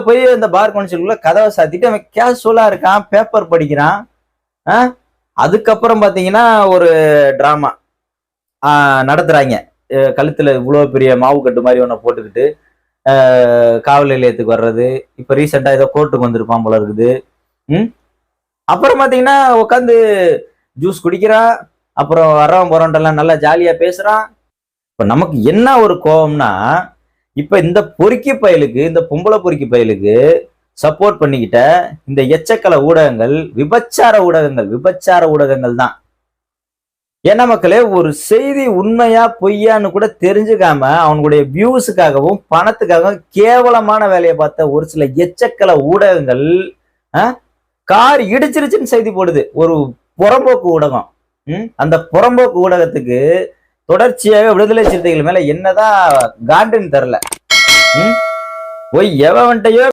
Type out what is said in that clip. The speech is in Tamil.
போய் இந்த பார் கவுன்சிலுக்குள்ள கதவை சாத்திட்டு அவன் கேஷுவலா இருக்கான் பேப்பர் படிக்கிறான். ஆ? அதுக்கப்புறம் பாத்தீங்கன்னா ஒரு டிராமா நடத்துறாங்க. கழுத்தில் கழுத்துல இவ்வளோ பெரிய மாவு கட்டு மாதிரி ஒன்று போட்டுக்கிட்டு காவல் நிலையத்துக்கு வர்றது. இப்போ ரீசெண்டாக ஏதோ கோர்ட்டுக்கு வந்திருப்பான் போல இருக்குது. ம்? அப்புறம் பாத்தீங்கன்னா உட்காந்து ஜூஸ் குடிக்கிறான் அப்புறம் வரவன் போறவன்ட்டெல்லாம் நல்லா ஜாலியா பேசுறான். இப்போ நமக்கு என்ன ஒரு கோபம்னா இப்போ இந்த பொறுக்கி பயலுக்கு இந்த பொம்பளை பொறுக்கி பயலுக்கு சப்போர்ட் பண்ணிக்கிட்ட இந்த எச்சக்கல ஊடகங்கள் விபச்சார ஊடகங்கள் விபச்சார ஊடகங்கள் தான். ஏன்னா மக்களே ஒரு செய்தி உண்மையா பொய்யான்னு கூட தெரிஞ்சுக்காம அவனுடைய வியூஸுக்காகவும் பணத்துக்காகவும் கேவலமான வேலையை பார்த்த ஒரு சில எச்சக்கல ஊடகங்கள் ஆ, கார் இடிச்சிருச்சுன்னு செய்தி போடுது. ஒரு புறம்போக்கு ஊடகம். அந்த புறம்போக்கு ஊடகத்துக்கு தொடர்ச்சியாக விடுதலை சிறுத்தைகள் மேல என்னதான் காண்டுன்னு தெரில ம்? போய் எவன்ட்டையோ